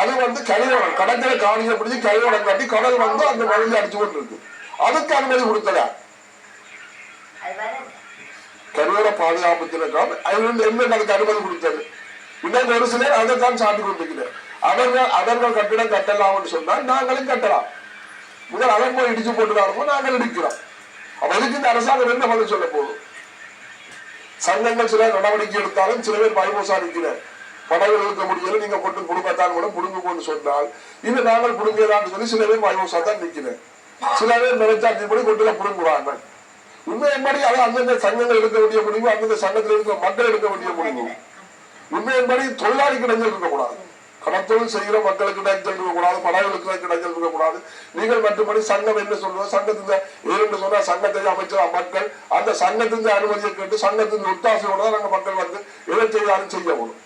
அது வந்து கழிவடம் கடற்கரை காணியை பிடிச்சி கழிவடம் கட்டி கடல் வந்து அந்த மழையில அடிச்சு கொண்டு இருக்கு அதுக்கு அனுமதி கொடுத்ததா? அது வேற கரையோர பாதுகாப்பு அது வந்து என்ன அதுக்கு அனுமதி கொடுத்தது. இன்னும் ஒரு சிலர் அதை தான் சாட்டி கொண்டிருக்கிறேன் அவர்கள் அவர்கள் கட்டிடம் கட்டலாம்னு சொன்னால் நாங்களும் கட்டலாம். முதல் அவன் போய் இடிச்சு போட்டுறாருமோ நாங்கள் இடிக்கிறோம். அப்ப இதுக்கு இந்த அரசாங்கம் என்ன பதில் சொல்ல போதும் சங்கங்கள் சில நடவடிக்கை எடுத்தாலும் சில பேர் பயமோசா நிற்கிறார். படகுகள் இருக்க முடியல நீங்க கொண்டு குடும்பத்தான் கூட புடுங்க சொன்னால் இது நாங்கள் புடுங்கலாம்னு சொல்லி சில பேர் பயமோசா தான் சில பேர் நினைச்சாட்டின்படி கொண்டுல புடுங்குறாங்க உண்மை என்படி அது அந்தந்த சங்கங்கள் எடுக்க வேண்டிய முடிவு அந்தந்த சங்கத்தில் இருக்கிற மக்கள் எடுக்க வேண்டிய முடிவு. உண்மையின்படி தொழிலாளி கிடைஞ்சல் இருக்கக்கூடாது. கடத்தொழில் செய்கிற மக்களுக்கு கிடைச்சல் இருக்கக்கூடாது படகுகளுக்கு கிடைச்சல் இருக்கக்கூடாது. நீங்கள் மட்டுமடி சங்கம் என்ன சொல்லுவோம் சங்கத்தின் ஏன்னு சொன்னா சங்கத்தை அமைச்சர் மக்கள்? அந்த சங்கத்தின் அனுமதியை கேட்டு சங்கத்தின் ஒத்தாசையோட தான் நாங்கள் மக்கள் வந்து எதை செய்தாலும் செய்ய முடியும்.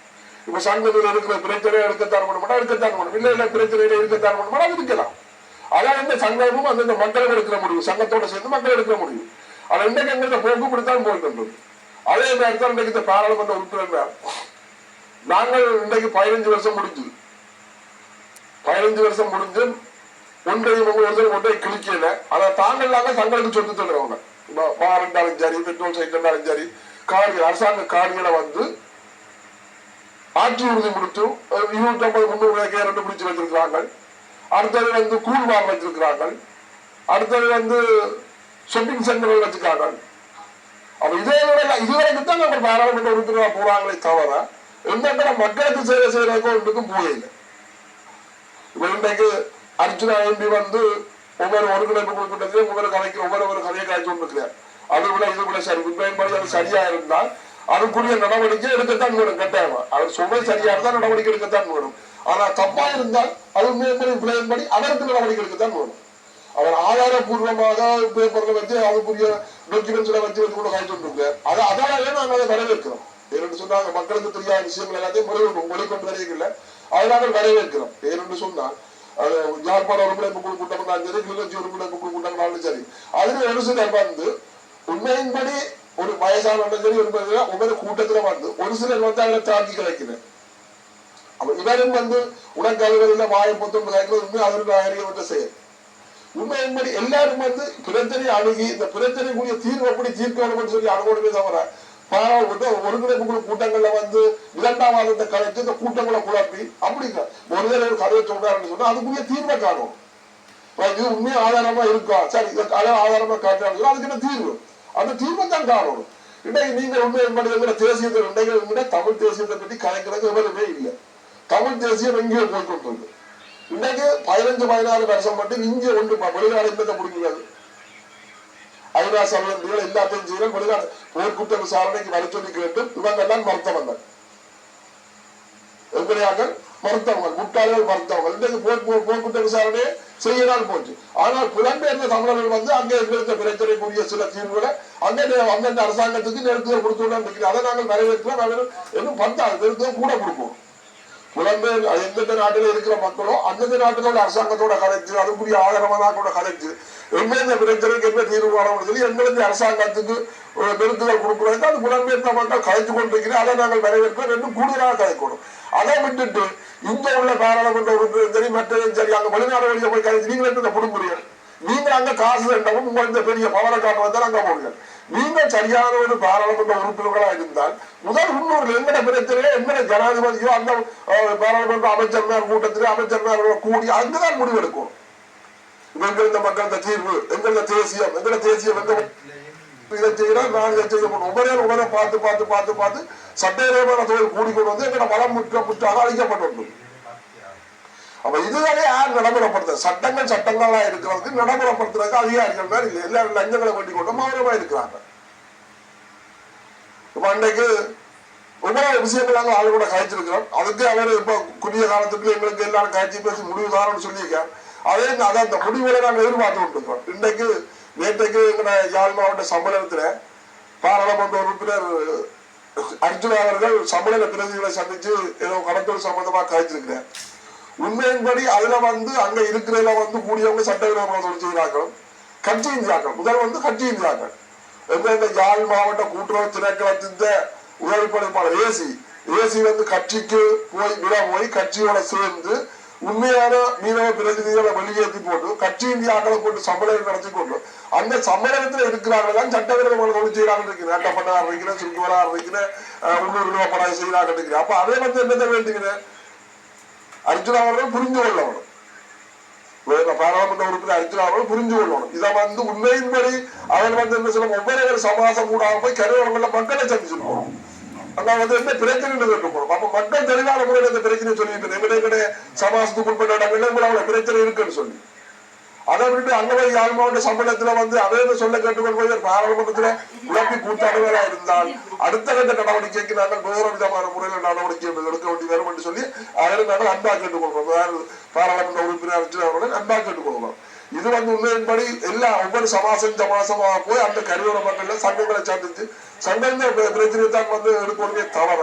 இப்ப சங்கத்தில் இருக்கிற பிரச்சனை எடுக்கத்தான் பண்ண எடுக்கத்தான் பண்ணணும் இல்ல இல்ல பிரச்சனையில இருக்கத்தான் பண்ண இருக்கலாம் அதான் இந்த சங்கமும் அந்தந்த மக்களும் எடுக்கிற முடியும். சங்கத்தோட சேர்ந்து மக்கள் எடுக்கிற முடியும். ஆனா இன்றைக்கு எங்கிட்ட போக்கு இப்படித்தான் போயிட்டு அதே மாதிரி தான் இன்றைக்கு இந்த பாராளுமன்ற உறுப்பினர் நாங்கள் இன்றைக்கு பதினஞ்சு வருஷம் முடிஞ்சது பதினஞ்சு வருஷம் முடிஞ்சு ஒன்றையும் உங்க ஒருத்தர் ஒன்றை கிழிக்கல. அதை தாங்களாங்க தங்களுக்கு சொத்து தருவாங்க பார் இருந்தாலும் சரி பெட்ரோல் சைக்கிள் இருந்தாலும் சரி காரிகள் அரசாங்க காரிகளை வந்து ஆட்சி உறுதி முடித்து இருநூத்தி ஐம்பது முந்நூறு ஏக்கர் ரெண்டு பிடிச்சு வச்சிருக்கிறாங்க அடுத்தது வந்து கூழ்வார் வச்சிருக்கிறார்கள் அடுத்தது வந்து ஷாப்பிங் சென்டர்கள் வச்சிருக்காங்க அப்ப இதே இதுவரைக்கும் தான் நம்ம பாராளுமன்ற உறுப்பினராக போறாங்களே தவிர எந்த மக்களுக்கு சேவை செய்யறதுக்கும் ஒன்றுக்கும் போயில்லை இன்றைக்கு அர்ஜுனா எம்பி வந்து ஒவ்வொரு ஒருங்கிணைப்பு கூட்டத்திலையும் ஒவ்வொரு கதைக்கு ஒவ்வொரு ஒரு கதையை காய்ச்சி கொண்டிருக்கிறார். அது விட இது விட சரி உண்மையின் அது சரியா இருந்தால் அதுக்குரிய நடவடிக்கை எடுக்கத்தான் வேணும் கட்டாயமா அவர் சொல்ற சரியா இருந்தால் நடவடிக்கை எடுக்கத்தான் வேணும். ஆனா தப்பா இருந்தால் அது உண்மையின்படி பிள்ளையின்படி அதற்கு நடவடிக்கை எடுக்கத்தான் வேணும். அவர் ஆதாரபூர்வமாக பேப்பர்ல வச்சு அதுக்குரிய டாக்குமெண்ட்ஸ்ல வச்சு வந்து கூட காய்ச்சிட்டு கொண்டிருக்கார் அது அதனாலே நாங்கள் அதை வரவேற்கிறோம். ஏன்னு சொன்னாங்க மக்களுக்கு தெரியாத விஷயங்கள் எல்லாத்தையும் வெளிக்கொண்டு வெளிக்கொண்டு வரையில அதை நாங்கள் வரவேற்கிறோம். ஏன்னு சொன்னால் அது யாழ்ப்பாண உறுப்பினர் குழு கூட்டம்னாலும் சரி கிளிநொச்சி உறுப்பினர் குழு கூட்டம்னாலும் சரி அதுல ஒரு சிலர் வந்து உண்மையின்படி ஒரு வயசானவங்க சரி ஒரு ஒவ்வொரு கூட்டத்துல வந்து ஒரு சிலர் வந்து அவரை தாக்கி கிடைக்கிறேன் அப்ப இவரும் வந்து உடன் அலுவலில் வாயை பொத்து உண்மை அவருக்கு அறியப்பட்ட செயல் உண்மை என்பது எல்லாரும் வந்து பிரச்சனை அணுகி இந்த பிரச்சனைக்குரிய தீர்வு எப்படி தீர்க்கணும்னு சொல்லி அணுகணுமே தவிர பாராளுமன்ற ஒருங்கிணைப்பு குழு கூட்டங்கள்ல வந்து இரண்டாம் வாதத்தை கலைத்து இந்த கூட்டங்களை குழப்பி அப்படி ஒரு தடவை ஒரு கதையை சொல்றாருன்னு சொன்னா அதுக்குரிய தீர்வை காணும் இது உண்மையா ஆதாரமா இருக்கா சரி இதை கலை ஆதாரமா காட்டுறாங்க அதுக்கு என்ன தீர்வு அந்த தீர்வை தான் காரணம். இன்றைக்கு நீங்க உண்மை என்பது தேசியத்தை இன்றைக்கு விட தமிழ் தேசியத்தை பற்றி கலைக்கிறது எவ்வளவுமே இல்லை. தமிழ் தேசியம் எங்கேயோ போய் இன்னைக்கு பதினஞ்சு பதினாறு வருஷம் மட்டும் இங்கே ஒன்று வெளிநாடு என்னத்தை முடிக்கிறது. ஐநா சமயங்கள் எல்லாத்தையும் செய்யணும் வெளிநாடு போர்க்குற்ற விசாரணைக்கு வர சொல்லி கேட்டு இவங்க எல்லாம் மறுத்தவங்க எங்களையாக மறுத்தவங்க முட்டாள்கள் மறுத்தவங்க இன்றைக்கு போர் போர் போர்க்குற்ற விசாரணையை செய்யலாம் போச்சு. ஆனால் புலம்பெயர்ந்த தமிழர்கள் வந்து அங்கே எங்களுக்கு பிரச்சனைக்குரிய சில தீர்வுகளை அங்கே அந்தந்த அரசாங்கத்துக்கு நெருக்குதல் கொடுத்து அதை நாங்கள் வரவேற்கிறோம் நாங்கள் இன்னும் பத்தாது நெருக்குதல் கூட கொடுப்போம். புலம்பெயர் எந்தெந்த நாட்டில் இருக்கிற மக்களோ அந்தந்த நாட்டிலோட அரசாங்கத்தோட கலைச்சு அதுக்குரிய ஆதரவாக கூட கலைச்சு எந்தெந்த பிரச்சனைக்கு என்ன தீர்வு வரணும்னு சொல்லி எந்தெந்த அரசாங்கத்துக்கு நெருக்குதல் கொடுக்குறதுக்கு அது புலம்பெயர்ந்த மக்கள் கலைச்சு கொண்டிருக்கிறேன் அதை நாங்கள் வரவேற்கிறோம் இன்னும் கூடுதலாக கலைக்கணும். அதை விட்டுட்டு இங்க உள்ள பாராளுமன்ற உறுப்பினர் சரி மற்றதும் சரி அங்க வெளிநாடு வழியை போய் கழிச்சு நீங்க இந்த புடுங்குறீங்க நீங்க அங்க காசு வேண்டவும் உங்க இந்த பெரிய பவரை காட்ட வந்தால் அங்க போடுங்க நீங்க சரியான ஒரு பாராளுமன்ற உறுப்பினர்களா இருந்தால் முதல் முன்னூறு எங்கட பிரச்சனையோ எங்கட ஜனாதிபதியோ அந்த பாராளுமன்ற அமைச்சர்மார் கூட்டத்திலே அமைச்சர்மார் கூடி அங்கதான் முடிவெடுக்கும். எங்கள் இந்த மக்கள் இந்த தீர்வு எங்கள தேசியம் எங்கள தேசியம் எங்க இதை செய்யறோம் நான் இதை செய்ய போறோம். ஒவ்வொரு உடனே பார்த்து பார்த்து பார்த்து பார்த்து சட்டவிரோதமான தொழில் கூடிக்கொண்டு வந்து எங்களை வளம் முற்ற முற்றாக அழிக்கப்பட்டு அப்ப இதுவரை யார் நடைமுறைப்படுத்த சட்டங்கள் சட்டங்களா இருக்கிறதுக்கு நடைமுறைப்படுத்துறதுக்கு அதிகாரிகள் தான் இல்லை. எல்லாரும் லஞ்சங்களை வட்டி கொண்டு மௌனமா இருக்கிறாங்க. இப்ப அன்றைக்கு ஒவ்வொரு விஷயங்கள் நாங்கள் ஆளு கூட கழிச்சிருக்கிறோம் அதுக்கு அவர் இப்ப குறுகிய காலத்துக்கு எங்களுக்கு எல்லாரும் காய்ச்சி பேசி முடிவு தாரம்னு சொல்லியிருக்கார். அதே அதை அந்த முடிவுகளை நாங்கள் எதிர்பார்த்து கொண்டிருக்கிறோம் இன்றைக்கு நேற்றைக்கு எங்களை யாழ் மாவட்ட சம்மேளனத்தில் பாராளுமன்ற உறுப்பினர் அர்ஜுனா அவர்கள் சம்மேளன பிரதிகளை சந்திச்சு ஏதோ கடத்தல் சம்பந்தமா காய்ச்சிருக்கிறார் உண்மையின்படி அதுல வந்து அங்க இருக்கிறதுல வந்து கூடியவங்க சட்டவிரோதமாக தொழில் செய்கிறார்கள் கட்சி இந்தியாக்கள். முதல் வந்து கட்சி இந்தியாக்கள். எங்க இந்த யாழ் மாவட்ட கூட்டுறவு திணைக்களத்தின் உதவி பணிப்பாளர் ஏசி ஏசி. வந்து கட்சிக்கு போய் விட போய் கட்சியோட சேர்ந்து உண்மையான மீனவ பிரதிநிதிகளை வெளியேற்றி போட்டு கட்சி இந்தியாக்களை போட்டு சம்மேளனம் நடத்தி கொண்டு அந்த சம்மேளனத்தில் இருக்கிறார்கள் தான் சட்டவிரோதமான தொழில் செய்யறாங்க இருக்கிறேன் அட்டப்பட்டா இருக்கிறேன் சுருக்குவரா இருக்கிறேன் உள்ளூர் ரூபா படம் செய்யறாங்க இருக்கிறேன் அப்ப அதே பத்தி என்ன வேண்டுகிறேன்? அர்ஜுனா அவர்கள் புரிஞ்சு கொள்ளவனும் பாராளுமன்ற உறுப்பினர் அர்ஜுனா அவர்கள் புரிஞ்சு கொள்ளணும். இதை வந்து உண்மையின்படி அவர்கள் வந்து என்ன சொல்ல ஒவ்வொரு சமாசம் கூட போய் கருவரங்கள மக்களை சந்திச்சிருக்கணும். அங்க வந்து என்ன பிரச்சனை இருக்கணும் அப்ப மக்கள் தெளிவான முறையில் இந்த பிரச்சனை சொல்லிட்டு எங்களுடைய கிடையாது சமாசத்துக்கு உட்பட்ட இடங்கள்ல உங்களை அவ்வளவு பிரச்சனை இருக்குன்னு சொல்லி. அதை விட்டு அங்க போய் யாழ் மாவட்ட சம்பளத்துல வந்து அதே சொல்ல கேட்டுக்கொண்டு போய் பாராளுமன்றத்துல உழப்பி கூட்டாடுவதா இருந்தால் அடுத்த கட்ட நடவடிக்கைக்கு நாங்கள் வேறு விதமான முறையில் நடவடிக்கை எடுக்க வேண்டி வரும் என்று சொல்லி அதில் நாங்கள் அன்பா கேட்டுக்கொள்கிறோம். வேறு பாராளுமன்ற உறுப்பினர் அர்ஜுனா அவர்கள் அன்பா கேட்டுக்கொள்கிறோம். இது வந்து உண்மையின்படி எல்லா ஒவ்வொரு சமாசம் சமாசமாக போய் அந்த கருவூர மக்கள்ல சங்கங்களை சந்திச்சு சங்கங்கள் பிரச்சனை தான் வந்து எடுக்கணுமே தவற.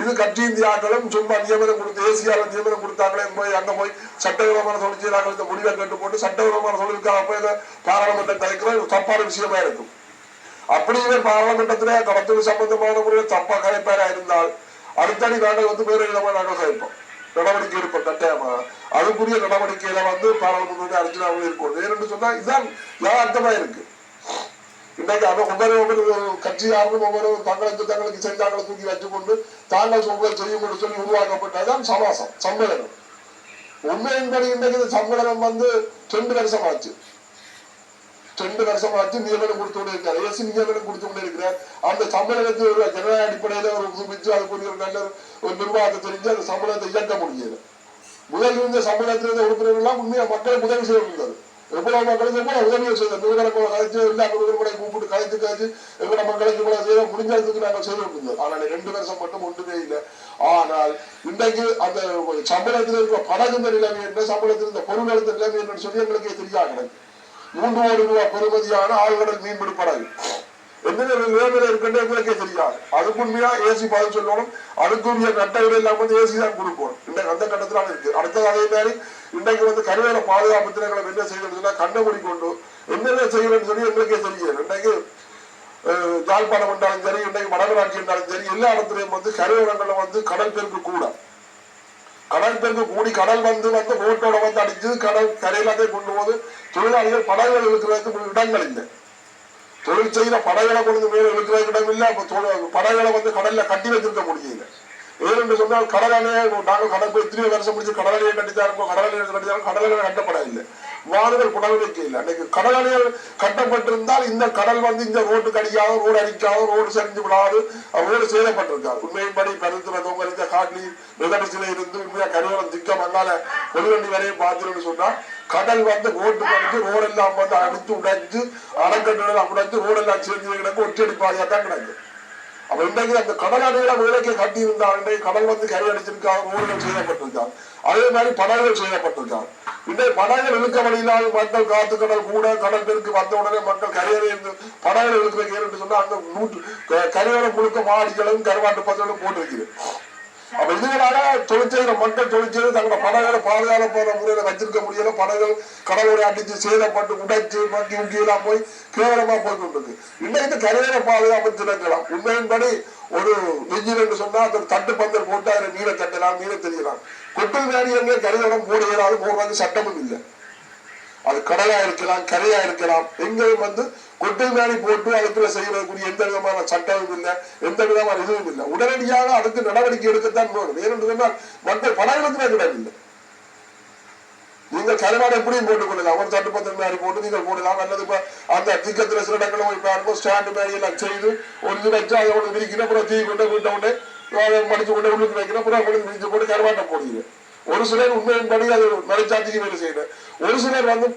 இது கட்சி இந்தியாக்களும் சும்மா நியமனம் கொடுத்து ஏசியால நியமனம் கொடுத்தாங்களே போய் அங்க போய் சட்டவிரோதமான தொழில் செய்யறாங்க இந்த முடிவை கேட்டு போட்டு சட்டவிரோதமான தொழிலுக்காக போய் இதை பாராளுமன்றம் கலைக்கிறது தப்பான விஷயமா இருக்கும். அப்படி இவர் பாராளுமன்றத்திலே கடத்தல் சம்பந்தமான முறையில் தப்பா கலைப்பாரா இருந்தால் அடுத்தடி நாங்கள் வந்து வேறு விதமா நாங்கள் கலைப்போம் நடவடிக்கை எடுப்போம் கட்டாயமா. அதுக்குரிய நடவடிக்கையில வந்து பாராளுமன்ற அர்ஜுனாவும் இருக்கும் ஏன்னு சொன்னா இதுதான் அர்த்தமா இருக்கு? இன்னைக்கு அவன் ஒவ்வொரு ஒவ்வொரு கட்சியாரும் ஒவ்வொரு தங்களுக்கு தங்களுக்கு செஞ்சாங்களை தூக்கி வச்சுக்கொண்டு தாங்கள் சொல்வதை செய்யும் என்று சொல்லி உருவாக்கப்பட்டதுதான் சமாசம் சம்மேளனம். உண்மையின்படி இன்னைக்கு இந்த சம்மேளனம் வந்து ரெண்டு வருஷம் ஆச்சு ரெண்டு வருஷம் ஆச்சு நியமனம் கொடுத்து கொண்டே இருக்காரு எஸ் நியமனம் கொடுத்து கொண்டே இருக்கிறார் அந்த சம்பளத்தை ஒரு ஜனநாயக அடிப்படையில ஒரு புதுப்பிச்சு அதுக்குரிய ஒரு நல்ல ஒரு நிர்வாகத்தை தெரிஞ்சு அந்த சம்பளத்தை இயக்க முடியல. முதல் இருந்த சம்பளத்தில் இருந்த உறுப்பினர்கள்லாம் உண்மையா உதவி செய்ய முடியாது எவ்வளவு மக்களுக்கு எவ்வளவு உதவி செய்த நூறுகளை கழிச்சு எல்லா நூறுகளை கூப்பிட்டு கழித்து கழிச்சு எவ்வளவு மக்களுக்கு இவ்வளவு செய்ய முடிஞ்சதுக்கு நாங்கள் செய்ய முடியாது ஆனால் ரெண்டு வருஷம் மட்டும் ஒன்றுமே இல்லை. ஆனால் இன்றைக்கு அந்த சம்பளத்தில் இருக்கிற படகுந்த நிலைமை என்ன சம்பளத்தில் இருந்த பொருளெடுத்த நிலைமை என்னன்னு சொல்லி எங்களுக்கே தெரியாது மூன்று கோடி ரூபாய் பெறுமதியான ஆழ்கடல் மீன்பிடி படகு என்னென்ன நிலைமையில இருக்குன்னு எங்களுக்கே தெரியாது. அதுக்கு உண்மையா ஏசி பதில் சொல்லணும். அதுக்குரிய நட்டங்கள் எல்லாம் வந்து ஏசி தான் கொடுக்கணும் இன்றைக்கு அந்த கட்டத்தில் இருக்கு. அடுத்தது அதே மாதிரி இன்றைக்கு வந்து கருவேல பாதுகாப்பு தினங்களை என்ன செய்யறதுன்னா கண்டுபிடி கொண்டு என்னென்ன செய்யணும்னு சொல்லி எங்களுக்கே தெரியும் இன்றைக்கு அஹ், யாழ்ப்பாணம் என்றாலும் சரி இன்றைக்கு வடகராட்சி என்றாலும் சரி எல்லா இடத்துலையும் வந்து கரையோரங்களில் வந்து கடல் பெருக்கு கூட. கடல் பெருக்கு கூடி கடல் வந்து வந்து போட்டோட வந்து அடிச்சு கடல் கரையிலாத்தையும் கொண்டு போது தொழிலாளிகள் படகுகள் இழுக்கிறதுக்கு இடங்கள் இல்லை தொழில் செய்கிற படகுகளை கொண்டு மேல இழுக்கிறதுக்கு இடம் இல்லை. அப்ப படகுகளை வந்து கடல்ல கட்டி வச்சிருக்க முடியல. ஏன்னு சொன்னால் கடலாலையே நாங்கள் கடல் போய் இத்தனை வருஷம் முடிச்சு கடலையை கட்டித்தாருப்போம் கடலையை கட்டித்தாரும் கடல்கள் கட்டப்பட இல்லை வானுகள் புடவைக்கு இல்லை. அன்னைக்கு கடலாலைகள் கட்டப்பட்டிருந்தால் இந்த கடல் வந்து இந்த ரோட்டுக்கு அடிக்காத ரோடு அடிக்காத ரோடு சரிஞ்சு விடாது ரோடு சேதப்பட்டிருக்காது உண்மையின்படி பருத்துல தொங்கரித்த காட்லி மிதடசில இருந்து உண்மையா கருவலம் திக்க மங்கால பொதுவண்டி வரையும் பார்த்துருன்னு சொன்னா கடல் வந்து ரோட்டு வந்து ரோடெல்லாம் வந்து அடித்து உடைஞ்சு அணைக்கட்டுகள் உடைஞ்சு ரோடெல்லாம் சேர்ந்து கிடக்கு ஒற்றடி பாதையா தான் கிடக்கு. அப்ப இன்றைக்கு அந்த கடலாடையில வேலைக்கு கட்டி இருந்தால் இன்றைக்கு கடல் வந்து கரை அடிச்சிருக்கா? ஊழல் செய்யப்பட்டிருக்கான் அதே மாதிரி படகுகள் செய்யப்பட்டிருக்கான் இன்றைக்கு படகுகள் இழுக்க வழியில்லாத மக்கள் காத்து கடல் கூட கடல் பெருக்கு வந்த உடனே மக்கள் கரையறை இருந்து படகுகள் இழுக்கிற ஏன்னு சொன்னா அந்த நூற்று க- கரையோரம் முழுக்க மாடிகளும் கருவாட்டு பசங்களும் போட்டிருக்குது அப்ப இதுகளால தொழிற்செய்கிற மக்கள் தொழிற்செய்து தங்களோட படகளை பாதுகாப்பு போற முறையில வச்சிருக்க முடியல. படகுகள் கடலோட அடிச்சு சேதப்பட்டு உடைச்சு மக்கி உண்டியெல்லாம் போய் கேவலமா போய் கொண்டிருக்கு இன்னைக்கு இந்த கரையோர பாதுகாப்பு திறக்கலாம் உண்மையின்படி ஒரு நெஞ்சில் என்று சொன்னா அந்த தட்டு பந்தல் போட்டு அதில் நீரை தட்டலாம் நீரை தெரியலாம் கொட்டல் வேடியங்க கரையோரம் போட இயலாது போடுறது சட்டமும் இல்லை. அது கடலா இருக்கலாம் கரையா இருக்கலாம். எங்கேயும் வந்து கொட்டை போட்டு அதுக்குள்ள செய்யக்கூடிய எந்த விதமான சட்டமும் இல்லை எந்த விதமான இதுவும் இல்லை. உடனடியாக அதுக்கு நடவடிக்கை எடுக்கத்தான் போகணும் ஏனென்று சொன்னால் மக்கள் படகுலத்துல இடம் இல்லை நீங்கள் கருவாடு எப்படியும் போட்டுக் கொள்ளலாம். ஒரு பத்து மாதிரி போட்டு நீங்கள் போடலாம். அல்லது இப்ப அந்த திக்கத்துல சில இடங்களும் போய் இருக்கும் ஸ்டாண்டு மாதிரி எல்லாம் செய்து ஒரு இது வச்சு அதை ஒன்று விரிக்கிற அப்புறம் தீ கொண்டு விட்ட உடனே அதை மடிச்சு கொண்டு உள்ளுக்கு வைக்கணும் அப்புறம் கொண்டு விரிச்சு போட்டு கருவாட்டை போடுவீங்க. ஒரு சிலர் உண்மையின்படி அது மறைச்சாத்திக்கு வேலை செய்யணும் ஒரு சிலர் வந்து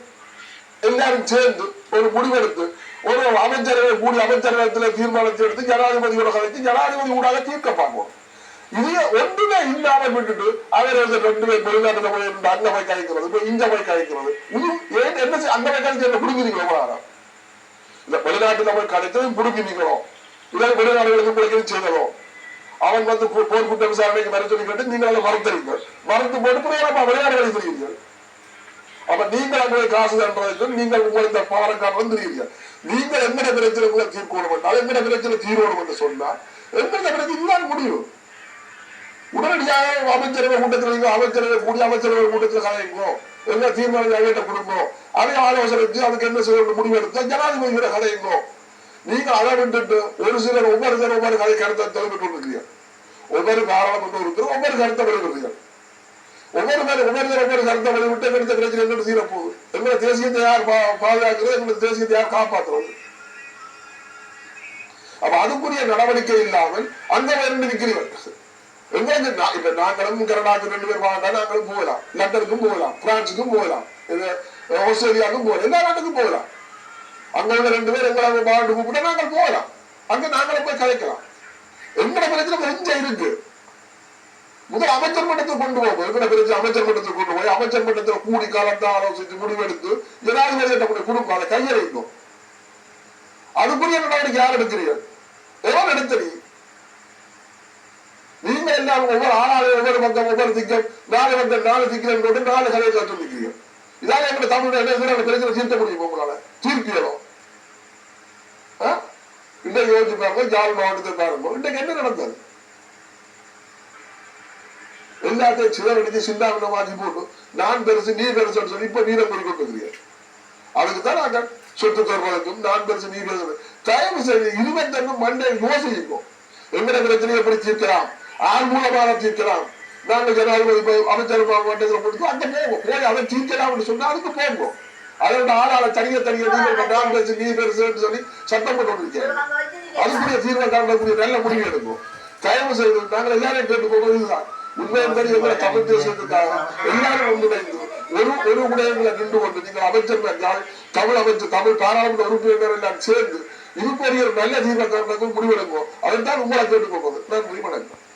எல்லாரும் சேர்ந்து ஒரு முடிவெடுத்து ஒரு அமைச்சரவை கூடி அமைச்சரகத்துல தீர்மானத்தை எடுத்து ஜனாதிபதியோட கலைத்து ஜனாதிபதி ஊடாக தீர்க்க பார்ப்போம். இது ஒன்றுமே இல்லாம விட்டுட்டு அவர் வந்து ரெண்டு பேர் வெளிநாட்டுல போய் இருந்து அங்க போய் கழிக்கிறது இப்ப இங்க போய் கழிக்கிறது இது ஏன் என்ன அந்த போய் கழிச்சு என்ன பிடுங்கினீங்களோ இந்த வெளிநாட்டுல போய் கழித்தது பிடுங்கினீங்களோ இதை வெளிநாடுகளுக்கு உங்களுக்கு செய்தோம் அவன் வந்து போ- போர் குற்ற விசாரணைக்கு வர சொல்லி கேட்டு நீங்கள் அதை மறுத்தறீங்க. மறுத்து போட்டு பிறகு விளையாட அப்ப நீங்கள் அங்கே காசு தன்றதுக்கு நீங்கள் உங்களை இந்த பாலக்காரர் வந்துருக்கீங்க நீங்கள் எங்கட பிரச்சனை உங்களை தீர்க்கணும் என்றால் எங்கட பிரச்சனை தீர்வோடும் என்று சொன்னா எங்கட பிரச்சனை இதுதான் முடியும். உடனடியாக அமைச்சரவை கூட்டத்தில் அமைச்சரவை கூடிய அமைச்சரவை கூட்டத்தில் கலையுங்கோ என்ன தீர்மானம் அவையிட்ட கொடுங்கோ. அதை ஆலோசனைக்கு அதுக்கு என்ன செய்ய முடிவெடுத்து ஜனாதிபதியோட கலையுங்கோ நீங்க அதை விட்டுட்டு ஒரு சிலர் ஒவ்வொரு சிலர் ஒவ்வொரு கதை கருத்தை தெரிவித்து கொண்டிருக்கிறீர்கள். ஒவ்வொரு பாராளுமன்ற உறுப்பினர் ஒவ்வொரு கருத்தை வெளியிடுறீர்கள் ஒவ்வொரு பேர் ஒவ்வொரு பேர் ஒவ்வொரு கருத்தை வெளிவிட்டு எடுத்த பிரச்சனை என்ன தீர போகுது. எங்களை தேசியத்தை யார் பா- பாதுகாக்கிறது? எங்களை தேசியத்தை யார் காப்பாற்றுறது அப்ப அதுக்குரிய நடவடிக்கை இல்லாமல் அங்க வந்து நிற்கிறீர்கள். எங்களுக்கு நா- இப்ப நாங்களும் கனடாக்கு ரெண்டு பேர் வாங்க நாங்களும் போகலாம். லண்டனுக்கும் போகலாம். பிரான்சுக்கும் போகலாம். இது ஆஸ்திரேலியாவுக்கும் போகலாம். எல்லா நாட்டுக்கும் போகலாம். அங்க உள்ள ரெண்டு பேர் எங்களை வாழ்ந்து கூப்பிட்டா நாங்கள் போகலாம். அங்க நாங்களும் போய் கலைக்கலாம். எங்களை பிரச்சனை கொஞ்சம் இருக்கு. முதல் அமைச்சர் மட்டத்தில் கொண்டு போகும் எங்கட அமைச்சர் மட்டத்தில் கொண்டு போய் அமைச்சர் மட்டத்தில் கூடி காலத்தை ஆலோசித்து முடிவெடுத்து ஜனாதிபதி குடும்பம் அதை கையளிக்கும் அதுக்குரிய நடவடிக்கை யார் எடுக்கிறீர்கள் எவன் எடுத்த நீ நீங்க எல்லாம் ஒவ்வொரு ஆளாலும் ஒவ்வொரு பக்கம் ஒவ்வொரு திக்கம் நாலு பக்கம் நாலு திக்கம் போட்டு நாலு கதையை கற்று நிற்கிறீங்க இதால எங்க தமிழ் என்ன இதுல பிரச்சனை தீர்க்க முடியும் உங்களால? தீர்ப்பியலும் இன்றைக்கு யோசிச்சு பாருங்க ஜாழ் மாவட்டத்தை பாருங்க. இன்றைக்கு என்ன நடந்தது? எல்லாத்தையும் சிதறடிச்சு சிந்தாவினமாக்கி போட்டு நான் பெருசு நீ பெருசுன்னு சொல்லி இப்ப நீரை கொண்டு கொண்டிருக்கிறீர்கள். அதுக்கு தான் நாங்கள் சொத்து தொடர்பும் நான் பெருசு நீ பெருசு. தயவு செய்து இனிமே ரெண்டு மண்டை யோசிக்கும் எங்கட பிரச்சனையை எப்படி தீர்க்கலாம்? ஆள் மூலமாக தீர்க்கலாம். நாங்கள் ஜனாதிபதி அமைச்சர் மண்டலத்தில் கொடுத்து அந்த போவோம். போய் அதை தீர்க்கலாம்னு சொன்னா அதுக்கு போவோம். அதோட ஆளால தனிய தனிய நீங்கள் நான் பெருசு நீ பெருசுன்னு சொல்லி சட்டம் போட்டு வந்திருக்கேன் அதுக்குரிய தீர்வை காணக்கூடிய நல்ல முடிவு எடுக்கும் தயவு செய்து நாங்கள் எல்லாரையும் கேட்டுக்கொள்வது இதுதான். உண்மையின்படி எங்களை தமிழ் தேசியத்துக்காக எல்லாரும் ஒன்றிணைந்து ஒரு ஒரு உடையங்களை நின்று கொண்டு நீங்கள் அமைச்சர் என்றால் தமிழ் அமைச்சர் தமிழ் பாராளுமன்ற உறுப்பினர் எல்லாம் சேர்ந்து இதுக்குரிய ஒரு நல்ல தீர்வை காண்பதற்கு முடிவெடுக்கும் அதைத்தான் உங்களை கேட்டுக்கொள்வது. நான் வணக்கம்